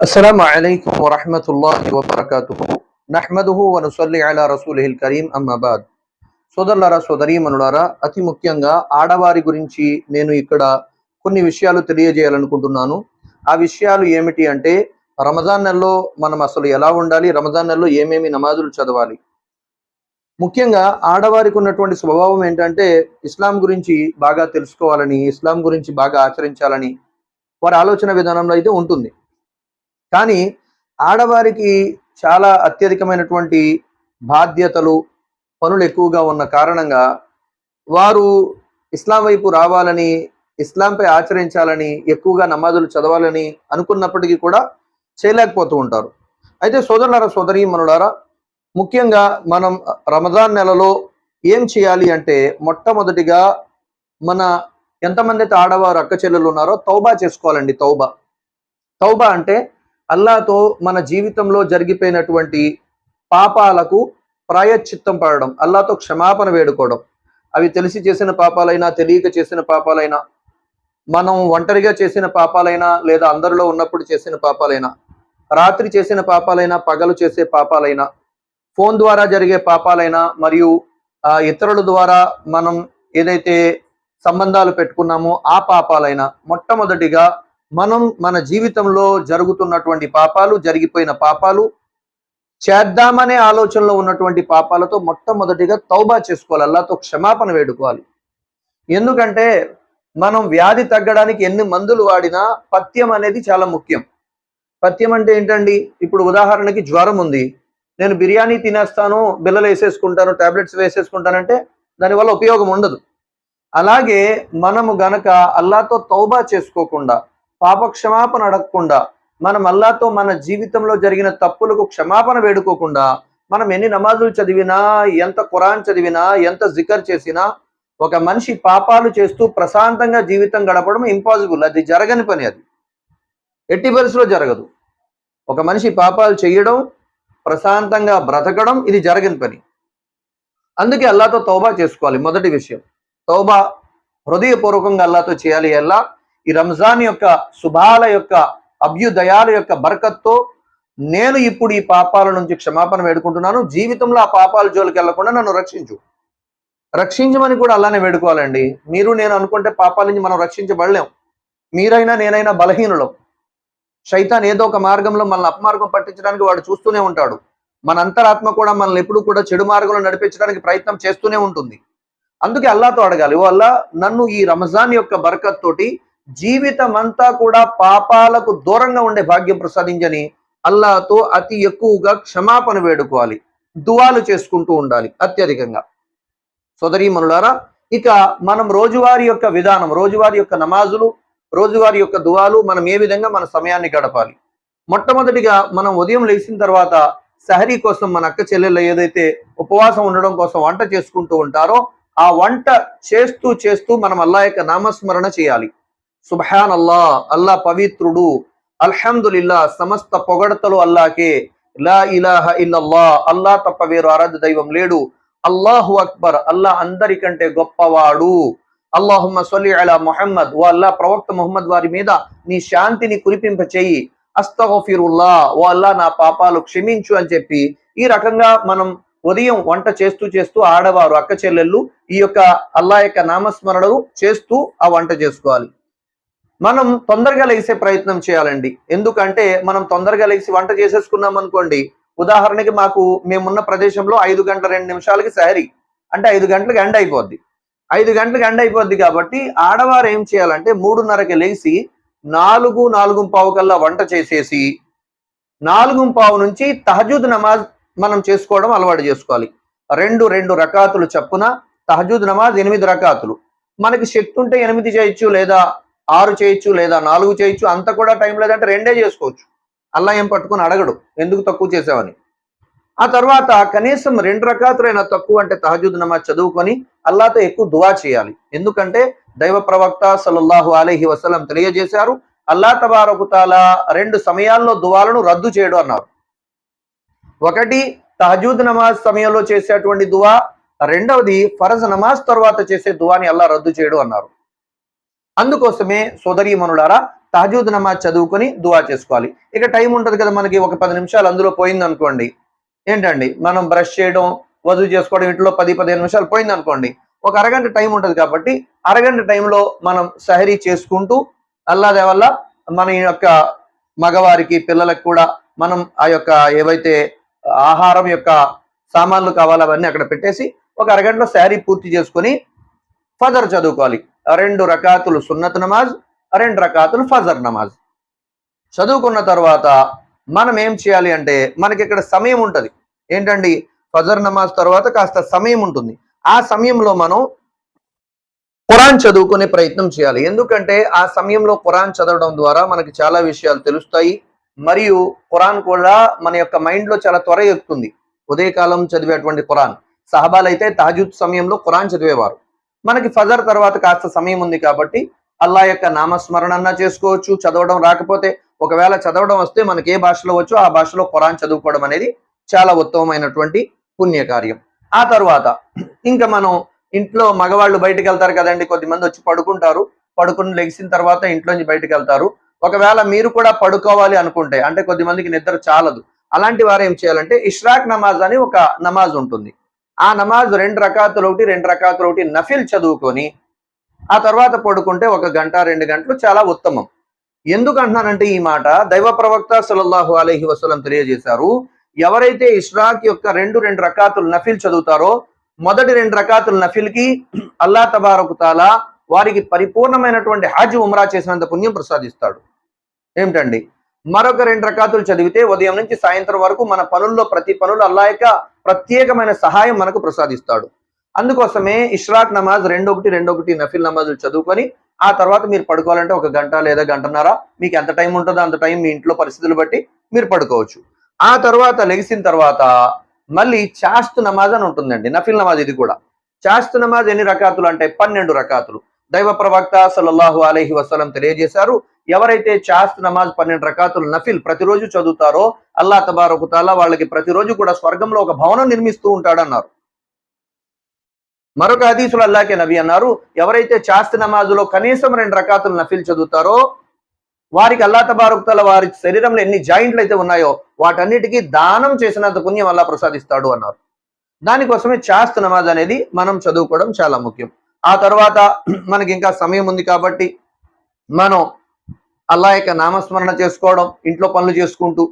السلام عليكم ورحمة الله وبركاته నహ్మదుహు వనుసల్లి అలా రసూలిహిల్ కరీం అమ్మాబాద్ సోదరులారా సోదరీమనులారా అతి ముఖ్యంగా ఆడవారి గురించి నేను ఇక్కడ కొన్ని విషయాలు తెలియజేయాలనుకుంటున్నాను ఆ విషయాలు ఏమిటి అంటే రమజాన్ నెలలో మనం అసలు ఎలా ఉండాలి రమజాన్ నెలలో ఏమేమి నమాజులు చదవాలి ముఖ్యంగా ఆడవారికి ఉన్నటువంటి స్వభావం ఏంటంటే ఇస్లాం గురించి బాగా తెలుసుకోవాలని ఇస్లాం గురించి బాగా ఆచరించాలని వారి ఆలోచన విధానంలో అయితే ఉంటుంది కానీ ఆడవారికి చాలా అత్యధికమైనటువంటి బాధ్యతలు పనులు ఎక్కువగా ఉన్న కారణంగా వారు ఇస్లాం వైపు రావాలని ఇస్లాంపై ఆచరించాలని ఎక్కువగా నమాజులు చదవాలని అనుకున్నప్పటికీ కూడా చేయలేకపోతూ ఉంటారు. అయితే సోదరులారా సోదరి మనులారా ముఖ్యంగా మనం రమజాన్ నెలలో ఏం చేయాలి అంటే మొట్టమొదటిగా మన ఎంతమంది అయితే ఆడవారు అక్క చెల్లెలు ఉన్నారో తౌబా చేసుకోవాలండి తౌబా. తౌబా అంటే అల్లాతో మన జీవితంలో జరిగిపోయినటువంటి పాపాలకు ప్రాయశ్చిత్తం పడడం అల్లాతో క్షమాపణ వేడుకోవడం. అవి తెలిసి చేసిన పాపాలైనా తెలియక చేసిన పాపాలైనా మనం ఒంటరిగా చేసిన పాపాలైనా లేదా అందరిలో ఉన్నప్పుడు చేసిన పాపాలైనా రాత్రి చేసిన పాపాలైనా పగలు చేసే పాపాలైనా ఫోన్ ద్వారా జరిగే పాపాలైనా మరియు ఇతరుల ద్వారా మనం ఏదైతే సంబంధాలు పెట్టుకున్నామో ఆ పాపాలైనా మొట్టమొదటిగా మనం మన జీవితంలో జరుగుతున్నటువంటి పాపాలు జరిగిపోయిన పాపాలు చేద్దామనే ఆలోచనలో ఉన్నటువంటి పాపాలతో మొట్టమొదటిగా తౌబా చేసుకోవాలి. అల్లాతో క్షమాపణ వేడుకోవాలి. ఎందుకంటే మనం వ్యాధి తగ్గడానికి ఎన్ని మందులు వాడినా పథ్యం అనేది చాలా ముఖ్యం. పథ్యం అంటే ఏంటండి? ఇప్పుడు ఉదాహరణకి జ్వరం ఉంది. నేను బిర్యానీ తినేస్తాను బిల్లలు వేసేసుకుంటాను టాబ్లెట్స్ వేసేసుకుంటానంటే దానివల్ల ఉపయోగం ఉండదు. అలాగే మనము గనక అల్లాతో తౌబా చేసుకోకుండా పాప క్షమాపణ అడగకుండా మనం అల్లాతో మన జీవితంలో జరిగిన తప్పులకు క్షమాపణ వేడుకోకుండా మనం ఎన్ని నమాజులు చదివినా ఎంత ఖురాన్ చదివినా ఎంత జికర్ చేసినా ఒక మనిషి పాపాలు చేస్తూ ప్రశాంతంగా జీవితం గడపడం ఇంపాసిబుల్ అది జరగని పని అది. ఎట్టి పరిస్థితిలో జరగదు. ఒక మనిషి పాపాలు చేయడం ప్రశాంతంగా బ్రతకడం ఇది జరగని పని. అందుకే అల్లాతో తౌబా చేసుకోవాలి. మొదటి విషయం. తౌబా హృదయపూర్వకంగా అల్లాతో చేయాలి. అల్లా ఈ రంజాన్ యొక్క శుభాల యొక్క అభ్యుదయాల యొక్క బరకత్తో నేను ఇప్పుడు ఈ పాపాల నుంచి క్షమాపణ వేడుకుంటున్నాను. జీవితంలో ఆ పాపాల జోలికి వెళ్ళకుండా నన్ను రక్షించు. రక్షించమని కూడా అలానే వేడుకోవాలండి. మీరు నేను అనుకుంటే పాపాల నుంచి మనం రక్షించబడలేం. మీరైనా నేనైనా బలహీనులం. శైతాన్ ఏదో ఒక మార్గంలో మనల్ని అపమార్గం పట్టించడానికి వాడు చూస్తూనే ఉంటాడు. మన అంతరాత్మ కూడా మనల్ని ఎప్పుడు కూడా చెడు మార్గంలో నడిపించడానికి ప్రయత్నం చేస్తూనే ఉంటుంది. అందుకే అల్లాతో అడగాలి ఓ అల్లా నన్ను ఈ రంజాన్ యొక్క బరకత్ తోటి జీవితం అంతా కూడా పాపాలకు దూరంగా ఉండే భాగ్యం ప్రసాదించని అల్లాతో అతి ఎక్కువగా క్షమాపణ వేడుకోవాలి. దువాలు చేసుకుంటూ ఉండాలి అత్యధికంగా. సోదరీమనులారా ఇక మనం రోజువారి యొక్క విధానం రోజువారి యొక్క నమాజులు రోజువారి యొక్క దువాలు మనం ఏ విధంగా మన సమయాన్ని గడపాలి? మొట్టమొదటిగా మనం ఉదయం లేచిన తర్వాత సహరీ కోసం మన అక్క చెల్లెళ్ళు ఏదైతే ఉపవాసం ఉండడం కోసం వంట చేసుకుంటూ ఉంటారో ఆ వంట చేస్తూ చేస్తూ మనం అల్లా యొక్క నామస్మరణ చేయాలి. సుభాన్ అల్లా అల్లా పవిత్రుడు. అల్హమ్దులిల్లా సమస్త పొగడతలు అల్లాకే. లా ఇలాహ ఇల్లల్లా అల్లా తప్ప వేరు ఆరాధ్య దైవం లేడు. అల్లాహు అక్బర్ అల్లా అందరికంటే గొప్పవాడు. అల్లాహుమ్మ సొల్లి అలా మొహమ్మద్ ఓ అల్లా ప్రవక్త మొహమ్మద్ వారి మీద నీ శాంతిని కురిపింప చెయ్యి. అస్తగఫిరుల్లా ఓ అల్లా నా పాపాలు క్షమించు అని చెప్పి ఈ రకంగా మనం ఉదయం వంట చేస్తూ చేస్తూ ఆడవారు అక్క చెల్లెళ్ళు ఈ యొక్క అల్లా యొక్క నామస్మరణలు చేస్తూ ఆ వంట చేసుకోవాలి. మనం తొందరగా లేసే ప్రయత్నం చేయాలండి. ఎందుకంటే మనం తొందరగా లేచి వంట చేసేసుకున్నాం అనుకోండి ఉదాహరణకి మాకు మేమున్న ప్రదేశంలో ఐదు గంటల రెండు నిమిషాలకి సహరీ అంటే ఐదు గంటలకు ఎండ్ అయిపోద్ది. ఐదు గంటలకు ఎండ్ అయిపోద్ది కాబట్టి ఆడవారు ఏం చేయాలంటే మూడున్నరకి లేచి నాలుగు నాలుగు పావు కల్లా వంట చేసేసి నాలుగు పావు నుంచి తహజూద్ నమాజ్ మనం చేసుకోవడం అలవాటు చేసుకోవాలి. రెండు రెండు రకాతులు చప్పున తహజూద్ నమాజ్ ఎనిమిది రకాతులు. మనకి శక్తి ఉంటే ఎనిమిది చేయొచ్చు లేదా ఆరు చేయొచ్చు లేదా నాలుగు చేయొచ్చు అంత కూడా టైం లేదంటే రెండే చేసుకోవచ్చు. అల్లా ఏం పట్టుకొని అడగడు ఎందుకు తక్కువ చేసావని. ఆ తర్వాత కనీసం రెండు రకాతులైనా తక్కువ అంటే తహజుద్ నమాజ్ చదువుకొని అల్లాతో ఎక్కువ దువా చేయాలి. ఎందుకంటే దైవ ప్రవక్త సల్లల్లాహు అలైహి వసలం తెలియజేశారు అల్లా తబారకుతాల రెండు సమయాల్లో దువాలను రద్దు చేయడు అన్నారు. ఒకటి తహజూద్ నమాజ్ సమయంలో చేసేటువంటి దువా రెండవది ఫరజ్ నమాజ్ తర్వాత చేసే దువాని అల్లా రద్దు చేయడు అన్నారు. అందుకోసమే సోదరీమనులారా తహజూద్ నమాజ్ చదువుకొని దువా చేసుకోవాలి. ఇక టైం ఉంటుంది కదా మనకి ఒక పది నిమిషాలు అందులో పోయింది అనుకోండి ఏంటండి? మనం బ్రష్ చేయడం వజూ చేసుకోవడం ఇంట్లో పది పదిహేను నిమిషాలు పోయింది అనుకోండి ఒక అరగంట టైం ఉంటుంది కాబట్టి అరగంట టైంలో మనం సహరీ చేసుకుంటూ అల్లాదే వల్ల మన యొక్క మగవారికి పిల్లలకు కూడా మనం ఆ యొక్క ఏవైతే ఆహారం యొక్క సామాన్లు కావాలో అవన్నీ అక్కడ పెట్టేసి ఒక అరగంటలో శారీ పూర్తి చేసుకొని ఫజర్ చదువుకోవాలి. రెండు రకాతులు సున్నత్ నమాజ్ రెండు రకాతులు ఫజర్ నమాజ్. చదువుకున్న తర్వాత మనం ఏం చేయాలి అంటే మనకి ఇక్కడ సమయం ఉంటుంది. ఏంటండి? ఫజర్ నమాజ్ తర్వాత కాస్త సమయం ఉంటుంది. ఆ సమయంలో మనం ఖురాన్ చదువుకునే ప్రయత్నం చేయాలి. ఎందుకంటే ఆ సమయంలో ఖురాన్ చదవడం ద్వారా మనకి చాలా విషయాలు తెలుస్తాయి. మరియు ఖురాన్ కూడా మన యొక్క మైండ్లో చాలా త్వర ఎక్కుతుంది. ఉదయకాలం చదివేటువంటి ఖురాన్. సహబాలు అయితే తహజుద్ సమయంలో ఖురాన్ చదివేవారు. మనకి ఫజర్ తర్వాత కాస్త సమయం ఉంది కాబట్టి అల్లా యొక్క నామస్మరణ అన్నా చేసుకోవచ్చు చదవడం రాకపోతే ఒకవేళ చదవడం వస్తే మనకి ఏ భాషలో వచ్చో ఆ భాషలో ఖురాన్ చదువుకోవడం అనేది చాలా ఉత్తమమైనటువంటి పుణ్యకార్యం. ఆ తర్వాత ఇంకా మనం ఇంట్లో మగవాళ్ళు బయటకు వెళ్తారు కదండి కొద్దిమంది వచ్చి పడుకుంటారు. పడుకుని లెగిసిన తర్వాత ఇంట్లోంచి బయటకు వెళ్తారు. ఒకవేళ మీరు కూడా పడుకోవాలి అనుకుంటే అంటే కొద్దిమందికి నిద్ర చాలదు. అలాంటి వారు ఏం చేయాలంటే ఇష్రాక్ నమాజ్ అని ఒక నమాజ్ ఉంటుంది. ఆ నమాజ్ రెండు రకాతులు ఒకటి రెండు రకాతులు ఒకటి నఫిల్ చదువుకొని ఆ తర్వాత పడుకుంటే ఒక గంట రెండు గంటలు చాలా ఉత్తమం. ఎందుకు అంటున్నానంటే ఈ మాట దైవ ప్రవక్త సలల్లాహు అలహి వసలం తెలియజేశారు ఎవరైతే ఇష్రాక్ యొక్క రెండు రెండు రకాతులు నఫిల్ చదువుతారో మొదటి రెండు రకాతుల నఫిల్కి అల్లా తబారకు తాలా వారికి పరిపూర్ణమైనటువంటి హాజ్ ఉమ్రా చేసినంత పుణ్యం ప్రసాదిస్తాడు. ఏమిటండి? మరొక రెండు రకాతులు చదివితే ఉదయం నుంచి సాయంత్రం వరకు మన పనుల్లో ప్రతి పనులు అల్లాయక ప్రత్యేకమైన సహాయం మనకు ప్రసాదిస్తాడు. అందుకోసమే ఇష్రాక్ నమాజ్ రెండు ఒకటి రెండు ఒకటి నఫిల్ నమాజులు చదువుకొని ఆ తర్వాత మీరు పడుకోవాలంటే ఒక గంట లేదా గంటన్నర మీకు ఎంత టైం ఉంటుందో అంత టైం మీ ఇంట్లో పరిస్థితులు బట్టి మీరు పడుకోవచ్చు. ఆ తర్వాత లెగిసిన తర్వాత మళ్ళీ చాస్తు నమాజ్ అని ఉంటుందండి నఫిల్ నమాజ్ ఇది కూడా. చాస్తు నమాజ్ ఎన్ని రకాతులు అంటే పన్నెండు రకాతులు. దైవ ప్రవక్త సల్లల్లాహు అలహి వసలం తెలియజేశారు. ఎవరైతే చాస్త్ నమాజ్ పన్నెండు రకాతులు నఫిల్ ప్రతిరోజు చదువుతారో అల్లా తబారకుతాలా వాళ్ళకి ప్రతిరోజు కూడా స్వర్గంలో ఒక భవనం నిర్మిస్తూ ఉంటాడన్నారు. మరొక హదీసులు అల్లాకే నవి అన్నారు ఎవరైతే చాస్త్ నమాజులో కనీసం రెండు రకాతులు నఫిల్ చదువుతారో వారికి అల్లా తబారుక్తల వారి శరీరంలో ఎన్ని జాయింట్లు అయితే ఉన్నాయో వాటన్నిటికీ దానం చేసినంత పుణ్యం అల్లా ప్రసాదిస్తాడు అన్నారు. దానికోసమే చాస్త్ నమాజ్ అనేది మనం చదువుకోవడం చాలా ముఖ్యం. ఆ తర్వాత మనకి ఇంకా సమయం ఉంది కాబట్టి మనం అల్లా యొక్క నామస్మరణ చేసుకోవడం ఇంట్లో పనులు చేసుకుంటూ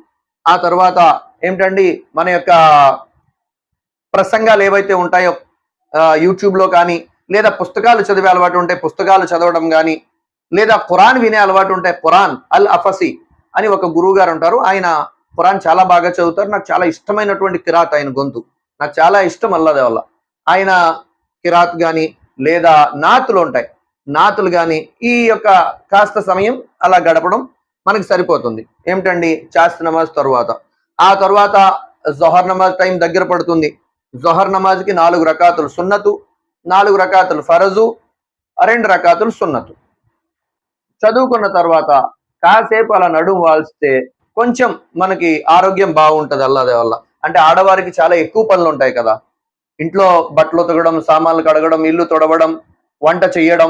ఆ తర్వాత ఏమిటండి మన యొక్క ప్రసంగాలు ఏవైతే ఉంటాయో యూట్యూబ్లో కానీ లేదా పుస్తకాలు చదివే అలవాటు ఉంటే పుస్తకాలు చదవడం కానీ లేదా ఖురాన్ వినే అలవాటు ఉంటే ఖురాన్ అల్ అఫసి అని ఒక గురువు గారు ఉంటారు. ఆయన ఖురాన్ చాలా బాగా చదువుతారు. నాకు చాలా ఇష్టమైనటువంటి కిరాత్ ఆయన గొంతు. నాకు చాలా ఇష్టం అల్లదే వల్ల. ఆయన కిరాత్ కానీ లేదా నాతులు ఉంటాయి. నాతులు కానీ ఈ యొక్క కాస్త సమయం అలా గడపడం మనకి సరిపోతుంది. ఏమిటండి? చాస్త నమాజ్ తర్వాత. ఆ తర్వాత జొహర్ నమాజ్ టైం దగ్గర పడుతుంది. జొహర్ నమాజ్కి నాలుగు రకాతులు సున్నతు నాలుగు రకాతులు ఫరజు రెండు రకాతులు సున్నతు. చదువుకున్న తర్వాత కాసేపు అలా నడుము వాల్స్తే కొంచెం మనకి ఆరోగ్యం బాగుంటుంది అల్లాదే వల్ల అంటే ఆడవారికి చాలా ఎక్కువ పనులు ఉంటాయి కదా. ఇంట్లో బట్టలు ఉతకడం సామాన్లు కడగడం ఇల్లు తొడవడం వంట చేయడం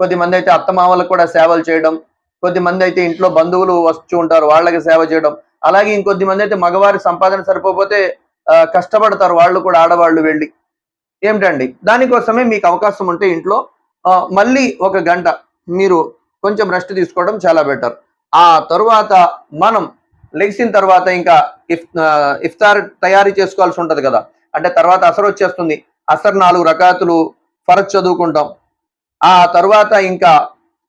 కొద్దిమంది అయితే అత్తమామలకు కూడా సేవలు చేయడం కొద్దిమంది అయితే ఇంట్లో బంధువులు వస్తూ ఉంటారు వాళ్ళకి సేవ చేయడం. అలాగే ఇంకొద్ది మంది అయితే మగవారి సంపాదన సరిపోతే కష్టపడతారు వాళ్ళు కూడా ఆడవాళ్ళు వెళ్ళి. ఏమిటండి? దానికోసమే మీకు అవకాశం ఉంటే ఇంట్లో మళ్ళీ ఒక గంట మీరు కొంచెం రెస్ట్ తీసుకోవడం చాలా బెటర్. ఆ తరువాత మనం లెగిసిన తర్వాత ఇంకా ఇఫ్ ఇఫ్తార్ తయారీ చేసుకోవాల్సి ఉంటుంది కదా. అంటే తర్వాత అసర్ వచ్చేస్తుంది. అసర్ నాలుగు రకాతులు ఫరజ్ చదువుకుంటాం. ఆ తర్వాత ఇంకా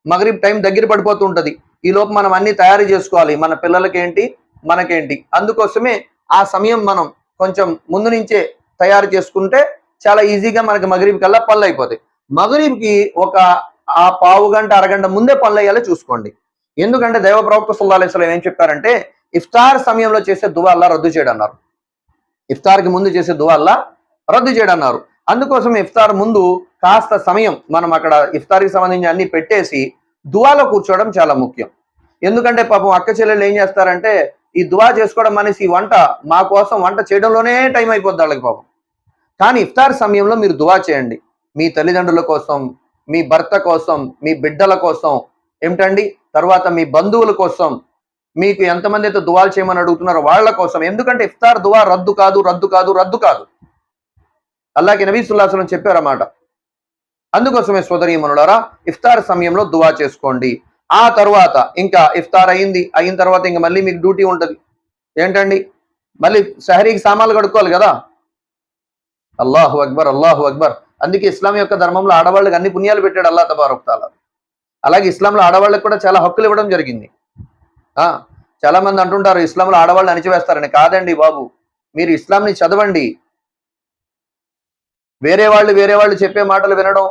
మగరిబ్ టైం దగ్గర పడిపోతూ ఉంటుంది. ఈ లోపు మనం అన్ని తయారు చేసుకోవాలి. మన పిల్లలకేంటి? మనకేంటి? అందుకోసమే ఆ సమయం మనం కొంచెం ముందు నుంచే తయారు చేసుకుంటే చాలా ఈజీగా మనకి మగరీబ్ కల్లా పనులు అయిపోతాయి. మగరీబ్కి ఒక ఆ పావు గంట అరగంట ముందే పనులు అయ్యేలా చూసుకోండి. ఎందుకంటే దైవ ప్రవక్త సుల్లా అలైస్లం ఏం చెప్పారంటే ఇఫ్తార్ సమయంలో చేసే దువా అల్లా రద్దు చేయడం అన్నారు ఇఫ్తార్కి ముందు చేసే దువాల్లా రద్దు చేయడం అన్నారు అందుకోసం ఇఫ్తార్ ముందు కాస్త సమయం మనం అక్కడ ఇఫ్తార్కి సంబంధించి అన్ని పెట్టేసి దువాలో కూర్చోవడం చాలా ముఖ్యం. ఎందుకంటే పాపం అక్క చెల్లెలు ఏం చేస్తారంటే ఈ దువా చేసుకోవడం అనేసి ఈ వంట మా కోసం వంట చేయడంలోనే టైం అయిపోద్ది వాళ్ళకి పాపం. కానీ ఇఫ్తార్ సమయంలో మీరు దువా చేయండి. మీ తల్లిదండ్రుల కోసం మీ భర్త కోసం మీ బిడ్డల కోసం ఏమిటండి? తర్వాత మీ బంధువుల కోసం మీకు ఎంతమంది అయితే దువాలు చేయమని అడుగుతున్నారో వాళ్ళ కోసం. ఎందుకంటే ఇఫ్తార్ దువా రద్దు కాదు రద్దు కాదు రద్దు కాదు. అల్లాకి నబీ సుల్లాహం చెప్పారన్నమాట. అందుకోసమే సోదరీమనులారా ఇఫ్తార్ సమయంలో దువా చేసుకోండి. ఆ తర్వాత ఇంకా ఇఫ్తార్ అయింది అయిన తర్వాత ఇంకా మళ్ళీ మీకు డ్యూటీ ఉంటుంది. ఏంటండి? మళ్ళీ సహరీకి సామాన్లు కడుక్కోవాలి కదా. అల్లాహు అక్బర్ అల్లాహు అక్బర్. అందుకే ఇస్లాం యొక్క ధర్మంలో ఆడవాళ్ళకి అన్ని పుణ్యాలు పెట్టాడు అల్లా తబారుక్తాల అలాగే ఇస్లాంలో ఆడవాళ్ళకి కూడా చాలా హక్కులు ఇవ్వడం జరిగింది. చాలా మంది అంటుంటారు ఇస్లాంలో ఆడవాళ్ళు అణిచివేస్తారని. కాదండి బాబు మీరు ఇస్లాంని చదవండి. వేరే వాళ్ళు వేరే వాళ్ళు చెప్పే మాటలు వినడం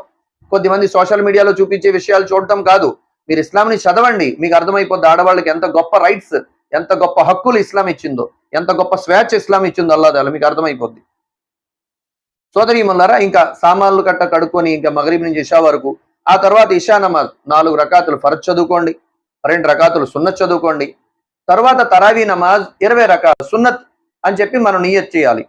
కొద్దిమంది సోషల్ మీడియాలో చూపించే విషయాలు చూడటం కాదు. మీరు ఇస్లాంని చదవండి మీకు అర్థమైపోద్ది ఆడవాళ్ళకి ఎంత గొప్ప రైట్స్ ఎంత గొప్ప హక్కులు ఇస్లాం ఇచ్చిందో ఎంత గొప్ప స్వేచ్ఛ ఇస్లాం ఇచ్చిందో అల్లాదాలు మీకు అర్థమైపోద్ది. సోదరి మల్లారా ఇంకా సామాన్లు కట్ట కడుక్కొని ఇంకా మగరీబ్ నుంచి ఇషా వరకు ఆ తర్వాత ఇషా నమాజ్ నాలుగు రకాతులు ఫరజ్ చదువుకోండి. రెండు రకాతులు సున్నత్ చదువుకోండి. తర్వాత తరావీ నమాజ్ ఇరవై రకాలు సున్నత్ అని చెప్పి మనం నియత్ చేయాలి.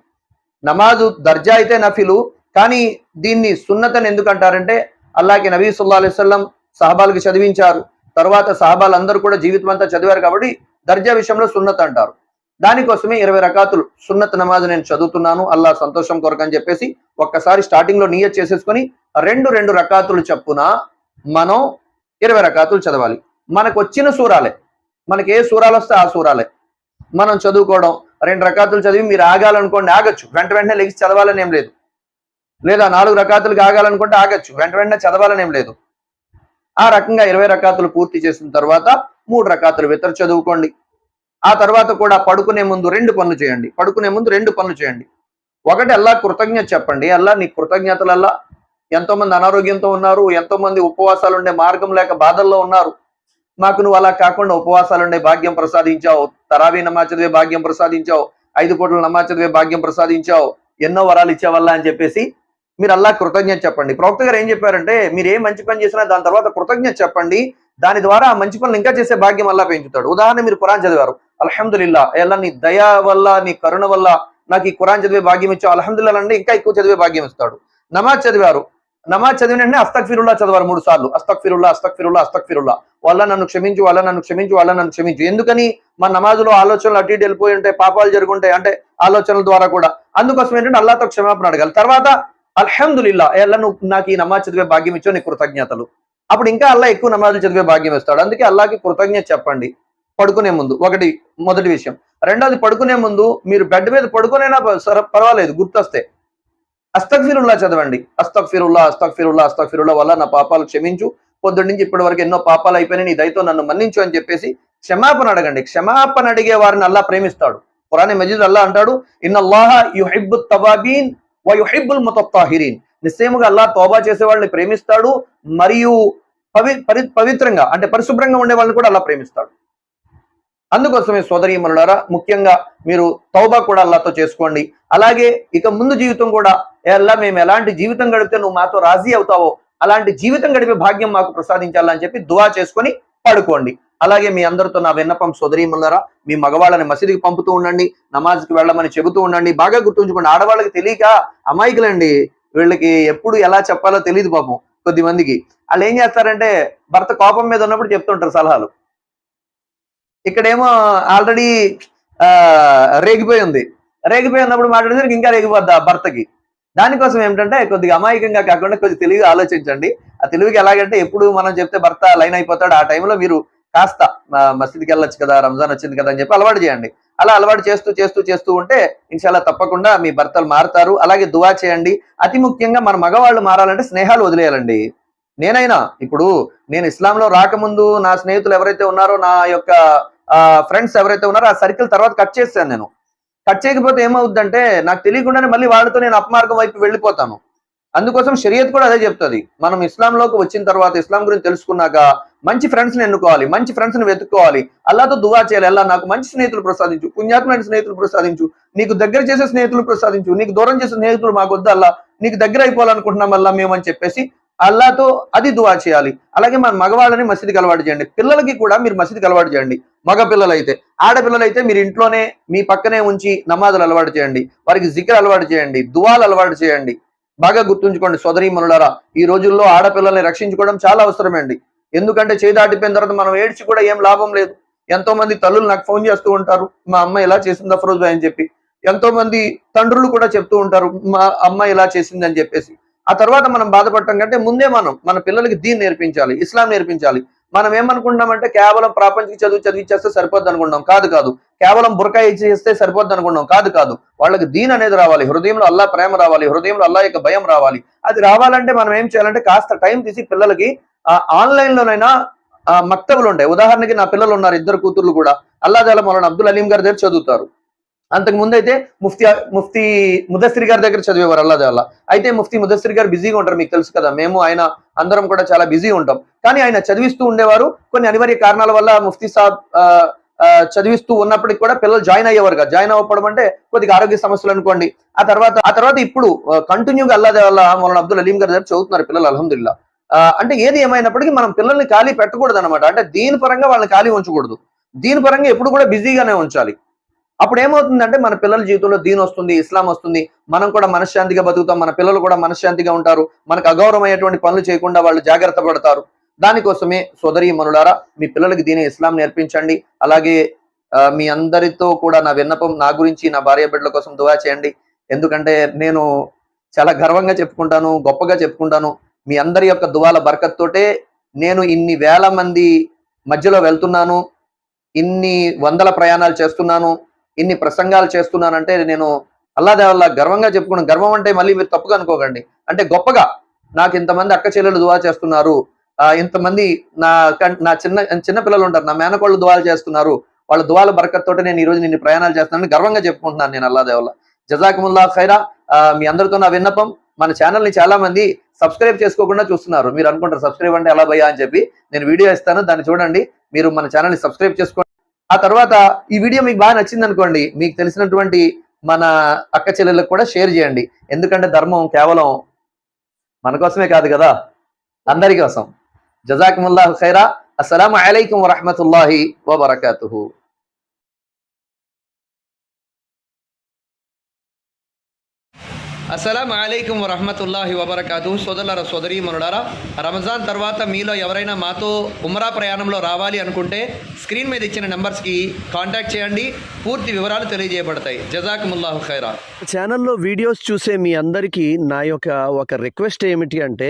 నమాజు దర్జా అయితే నఫిలు కానీ దీన్ని సున్నత్ అని ఎందుకు అంటారంటే అల్లాకి నబీ సుల్లా అలైవల్లం సహబాలకు చదివించారు. తర్వాత సహబాలు అందరూ కూడా జీవితం అంతా చదివారు కాబట్టి దర్జా విషయంలో సున్నత్ అంటారు. దానికోసమే ఇరవై రకాతులు సున్నత్ నమాజ్ నేను చదువుతున్నాను అల్లా సంతోషం కొరకు అని చెప్పేసి ఒక్కసారి స్టార్టింగ్లో నియత్ చేసేసుకొని రెండు రెండు రకాతులు చప్పున మనం ఇరవై రకాతులు చదవాలి. మనకు వచ్చిన సూరాలే. మనకి ఏ సూరాలు వస్తే ఆ సూరాలే. మనం చదువుకోవడం రెండు రకాతులు చదివి మీరు ఆగాలనుకోండి ఆగచ్చు. వెంట వెంటనే లెగిసి చదవాలని ఏం లేదు. లేదా నాలుగు రకాతులకు ఆగాలనుకుంటే ఆగచ్చు. వెంట వెంటనే చదవాలని ఏం లేదు. ఆ రకంగా ఇరవై రకాతులు పూర్తి చేసిన తర్వాత మూడు రకాతులు వితర చదువుకోండి. ఆ తర్వాత కూడా పడుకునే ముందు రెండు పనులు చేయండి. పడుకునే ముందు రెండు పనులు చేయండి. ఒకటి అల్లా కృతజ్ఞత చెప్పండి. అల్లా నీ కృతజ్ఞతలల్లా ఎంతో మంది అనారోగ్యంతో ఉన్నారు ఎంతో మంది ఉపవాసాలు ఉండే మార్గం లేక బాధల్లో ఉన్నారు. మాకు నువ్వు అలా కాకుండా ఉపవాసాలు ఉండే భాగ్యం ప్రసాదించావు. తరావీ నమా చదివే భాగ్యం ప్రసాదించావు. ఐదు పూటల నమా చదివే భాగ్యం ప్రసాదించావు. ఎన్నో వరాలు ఇచ్చేవల్లా అని చెప్పేసి మీరు అల్లా కృతజ్ఞత చెప్పండి. ప్రవక్త గారు ఏం చెప్పారంటే మీరు ఏ మంచి పని చేసినా దాని తర్వాత కృతజ్ఞత చెప్పండి. దాని ద్వారా ఆ మంచి పనులు ఇంకా చేసే భాగ్యం అల్లా పెంచుతాడు. ఉదాహరణ మీరు ఖురాన్ చదివారు. అల్హమ్దుల్లా ఎలా నీ దయ వల్ల నీ కరుణ వల్ల నాకు ఈ ఖురాన్ చదివే భాగ్యం ఇచ్చావు. అల్హమ్దుల్లా అంటే ఇంకా ఎక్కువ చదివే భాగ్యం ఇస్తాడు. నమాజ్ చదివారు. నమాజ్ చదివిన వెంటనే అస్తక్ఫిరుల్లా చదవాలి మూడు సార్లు. అస్తక్ఫిరుల్లా అస్తక్ ఫిరుల్లా వల్ల నన్ను క్షమించు వల్ల నన్ను క్షమించు వల్ల నన్ను క్షమించు. ఎందుకని? మన నమాజులో ఆలోచనలు అటు ఇటు వెళ్ళిపోయి ఉంటాయి పాపాలు జరుగుంటాయి అంటే ఆలోచనల ద్వారా కూడా. అందుకోసం ఏంటంటే అల్లాతో క్షమాపణ అడగాలి. తర్వాత అల్హమ్దుల్లా అల్లా నువ్వు నాకు ఈ నమాజ్ చదివే భాగ్యం ఇచ్చావు నీ కృతజ్ఞతలు. అప్పుడు ఇంకా అల్లా ఎక్కువ నమాజులు చదివే భాగ్యం ఇస్తాడు. అందుకే అల్లాకి కృతజ్ఞత చెప్పండి. పడుకునే ముందు. ఒకటి మొదటి విషయం. రెండోది పడుకునే ముందు మీరు బెడ్ మీద పడుకునైనా పర్వాలేదు గుర్తొస్తే. అస్తక్ఫిరుల్లా చదవండి. అస్తక్ఫిరుల్లా అస్తక్ఫిరుల్లా అస్తక్ఫిరుల్లా వల్ల నా పాపాలు క్షమించు. పొద్దున్న నుంచి ఇప్పటి వరకు ఎన్నో పాపాలు అయిపోయినాయి. నీ దయతో నన్ను మన్నించు అని చెప్పేసి క్షమాపణ అడగండి. క్షమాపణ అడిగే వారిని అల్లా ప్రేమిస్తాడు. పురాణి మజీద్ అల్లా అంటాడు ఇన్ అల్లాహ్ యు యుహిబ్బు తవాబీన్ వ ముతత్తాహిరీన్. నిశ్చయముగా అల్లా తోబా చేసే వాళ్ళని ప్రేమిస్తాడు. మరియు పవి పవిత్రంగా అంటే పరిశుభ్రంగా ఉండే వాళ్ళని కూడా అలా ప్రేమిస్తాడు. అందుకోసమే సోదరీమనులారా ముఖ్యంగా మీరు తౌబా కూడా అల్లాతో చేసుకోండి. అలాగే ఇక ముందు జీవితం కూడా ఏ అల్లా మేము ఎలాంటి జీవితం గడిపితే నువ్వు మాతో రాజీ అవుతావో అలాంటి జీవితం గడిపే భాగ్యం మాకు ప్రసాదించాలని చెప్పి దువా చేసుకొని పడుకోండి. అలాగే మీ అందరితో నా విన్నపం సోదరీమనులారా మీ మగవాళ్ళని మసీదుకి పంపుతూ ఉండండి నమాజ్కి వెళ్ళమని చెబుతూ ఉండండి. బాగా గుర్తుంచుకోండి ఆడవాళ్ళకి తెలియక అమాయకులండి. వీళ్ళకి ఎప్పుడు ఎలా చెప్పాలో తెలియదు పాపం కొద్ది మందికి వాళ్ళు ఏం చేస్తారంటే భర్త కోపం మీద ఉన్నప్పుడు చెప్తుంటారు సలహాలు. ఇక్కడేమో ఆల్రెడీ రేగిపోయి ఉంది. రేగిపోయి ఉన్నప్పుడు మాట్లాడేసరికి ఇంకా రేగిపోద్ది ఆ భర్తకి? దానికోసం ఏమిటంటే కొద్దిగా అమాయకంగా కాకుండా కొద్దిగా తెలివిగా ఆలోచించండి. ఆ తెలివికి ఎలాగంటే ఎప్పుడు మనం చెప్తే భర్త లైన్ అయిపోతాడు. ఆ టైంలో మీరు కాస్త మసీద్కి వెళ్ళొచ్చు కదా రంజాన్ వచ్చింది కదా అని చెప్పి అలవాటు చేయండి. అలా అలవాటు చేస్తూ చేస్తూ చేస్తూ ఉంటే ఇన్షాల్లా తప్పకుండా మీ భర్తలు మారుతారు. అలాగే దువా చేయండి. అతి ముఖ్యంగా మన మగవాళ్ళు మారాలంటే స్నేహాలు వదిలేయాలండి. నేనైనా ఇప్పుడు నేను ఇస్లాంలో రాకముందు నా స్నేహితులు ఎవరైతే ఉన్నారో నా యొక్క ఫ్రెండ్స్ ఎవరైతే ఉన్నారో ఆ సర్కిల్ తర్వాత కట్ చేశాను నేను. కట్ చేయకపోతే ఏమవుద్దంటే నాకు తెలియకుండానే మళ్ళీ వాళ్ళతో నేను అపమార్గం వైపు వెళ్ళిపోతాను. అందుకోసం షరియత్ కూడా అదే చెప్తుంది. మనం ఇస్లాంలోకి వచ్చిన తర్వాత ఇస్లాం గురించి తెలుసుకున్నాక మంచి ఫ్రెండ్స్ని ఎన్నుకోవాలి మంచి ఫ్రెండ్స్ని వెతుక్కోవాలి అల్లాతో దువా చేయాలి అల్లా నాకు మంచి స్నేహితులు ప్రసాదించు పుణ్యాత్మైన స్నేహితులు ప్రసాదించు నీకు దగ్గర చేసే స్నేహితులు ప్రసాదించు నీకు దూరం చేసే స్నేహితులు మాకు వద్ద అల్లా నీకు దగ్గర అయిపోవాలనుకుంటున్నాం అల్లా మేము అని చెప్పేసి అల్లాతో అది దువా చేయాలి. అలాగే మన మగవాళ్ళని మసీదుకి అలవాటు చేయండి. పిల్లలకి కూడా మీరు మసీదుకి అలవాటు చేయండి. మగ పిల్లలైతే ఆడపిల్లలైతే మీరు ఇంట్లోనే మీ పక్కనే ఉంచి నమాజులు అలవాటు చేయండి. వారికి జిక్ర అలవాటు చేయండి. దువాలు అలవాటు చేయండి. బాగా గుర్తుంచుకోండి సోదరీమనులారా ఈ రోజుల్లో ఆడపిల్లల్ని రక్షించుకోవడం చాలా అవసరమండి. ఎందుకంటే చేయి దాటిపోయిన తర్వాత మనం ఏడ్చి కూడా ఏం లాభం లేదు. ఎంతో మంది తల్లులు నాకు ఫోన్ చేస్తూ ఉంటారు మా అమ్మ ఇలా చేసింది అఫరోజ్ అని చెప్పి. ఎంతో మంది తండ్రులు కూడా చెప్తూ ఉంటారు మా అమ్మ ఇలా చేసింది అని చెప్పేసి. ఆ తర్వాత మనం బాధపడటం కంటే ముందే మనం మన పిల్లలకి దీన్ని నేర్పించాలి ఇస్లాం నేర్పించాలి. మనం ఏమనుకుంటామంటే కేవలం ప్రాపంచిక చదువు చదివిచ్చేస్తే సరిపోద్ది అనుకుంటాం కాదు కాదు. కేవలం బురకాయ ఇచ్చేస్తే సరిపోద్ది అనుకుంటాం కాదు కాదు. వాళ్ళకి దీని అనేది రావాలి. హృదయంలో అల్లా ప్రేమ రావాలి. హృదయంలో అల్లా యొక్క భయం రావాలి. అది రావాలంటే మనం ఏం చేయాలంటే కాస్త టైం తీసి పిల్లలకి ఆన్లైన్ లోనైనా ఆ, మక్తబులు ఉంటాయి. ఉదాహరణకి నా పిల్లలు ఉన్నారు ఇద్దరు కూతుర్లు కూడా. అల్లాదాల మౌలానా అబ్దుల్ అలీం గారి దగ్గర చదువుతారు. అంతకు ముందు అయితే ముఫ్తీ ముఫ్తీ ముదస్సిర్ గారి దగ్గర చదివేవారు అల్లా. అయితే ముఫ్తీ ముదస్సిర్ గారు బిజీగా ఉంటారు మీకు తెలుసు కదా. మేము ఆయన అందరం కూడా చాలా బిజీ ఉంటాం. కానీ ఆయన చదివిస్తూ ఉండేవారు. కొన్ని అనివార్య కారణాల వల్ల ముఫ్తీ సాబ్ ఆ, చదివిస్తూ ఉన్నప్పటికి కూడా పిల్లలు జాయిన్ అయ్యేవారు కదా. జాయిన్ అవ్వడం అంటే కొద్దిగా ఆరోగ్య సమస్యలు అనుకోండి. ఆ తర్వాత ఆ తర్వాత ఇప్పుడు కంటిన్యూగా అల్లాదే వల్ల మౌలానా అబ్దుల్ అలీం గారి దగ్గర చదువుతున్నారు పిల్లలు అలహదుల్లా అంటే ఏది ఏమైనప్పటికీ మనం పిల్లల్ని ఖాళీ పెట్టకూడదు అనమాట అంటే దీని పరంగా వాళ్ళని ఖాళీ ఉంచకూడదు. దీని పరంగా ఎప్పుడు కూడా బిజీగానే ఉంచాలి. అప్పుడు ఏమవుతుందంటే మన పిల్లల జీవితంలో దీని వస్తుంది ఇస్లాం వస్తుంది. మనం కూడా మనశ్శాంతిగా బతుకుతాం మన పిల్లలు కూడా మనశ్శాంతిగా ఉంటారు. మనకు అగౌరవమైనటువంటి పనులు చేయకుండా వాళ్ళు జాగ్రత్త పడతారు. దానికోసమే సోదరి మనులారా మీ పిల్లలకి దీని ఇస్లాం నేర్పించండి. అలాగే మీ అందరితో కూడా నా విన్నపం నా గురించి నా భార్య బిడ్డల కోసం దువా చేయండి. ఎందుకంటే నేను చాలా గర్వంగా చెప్పుకుంటాను గొప్పగా చెప్పుకుంటాను. మీ అందరి యొక్క దువాల బరకత్తోటే నేను ఇన్ని వేల మంది మధ్యలో వెళ్తున్నాను. ఇన్ని వందల ప్రయాణాలు చేస్తున్నాను. ఇన్ని ప్రసంగాలు చేస్తున్నానంటే నేను అల్లాదేవల్లా గర్వంగా చెప్పుకున్నాను గర్వం అంటే మళ్ళీ మీరు తప్పుగా అనుకోకండి. అంటే గొప్పగా నాకు ఇంతమంది అక్క చెల్లెలు దువా చేస్తున్నారు. ఇంతమంది నా నా చిన్న చిన్న పిల్లలు ఉంటారు. నా మేనకోళ్ళు దువాలు చేస్తున్నారు. వాళ్ళ దువాల బరకత్తోటే నేను ఈ రోజు నిన్ను ప్రయాణాలు చేస్తున్నాను గర్వంగా చెప్పుకుంటున్నాను నేను అల్లాదేవల్లా. జజాకుముల్లా ఖైరా. మీ అందరితో నా విన్నపం. మన ఛానల్ని చాలా మంది సబ్స్క్రైబ్ చేసుకోకుండా చూస్తున్నారు. మీరు అనుకుంటారు సబ్స్క్రైబ్ అంటే ఎలా భయ్యా అని చెప్పి నేను వీడియో ఇస్తాను. దాన్ని చూడండి. మీరు మన ఛానల్ని సబ్స్క్రైబ్ చేసుకోండి. ఆ తర్వాత ఈ వీడియో మీకు బాగా నచ్చింది అనుకోండి మీకు తెలిసినటువంటి మన అక్క చెల్లెళ్ళకు కూడా షేర్ చేయండి. ఎందుకంటే ధర్మం కేవలం మన కోసమే కాదు కదా అందరి కోసం. జజాకుముల్లా ఖైరా. అస్సలం అయికం వరహమతుల్లాహి వబర్కాతుహు. అస్సలం అయికం వరహమతుల్లాహి వబర్కాతు సోదరులారా సోదరి మనుడారా రంజాన్ తర్వాత మీలో ఎవరైనా మాతో ఉమ్రా ప్రయాణంలో రావాలి అనుకుంటే స్క్రీన్ మీద ఇచ్చిన నెంబర్స్కి కాంటాక్ట్ చేయండి. పూర్తి వివరాలు తెలియజేయబడతాయి. జజాకుముల్లాహు ఖైరా. ఛానల్లో వీడియోస్ చూసే మీ అందరికీ నా యొక్క ఒక రిక్వెస్ట్ ఏమిటి అంటే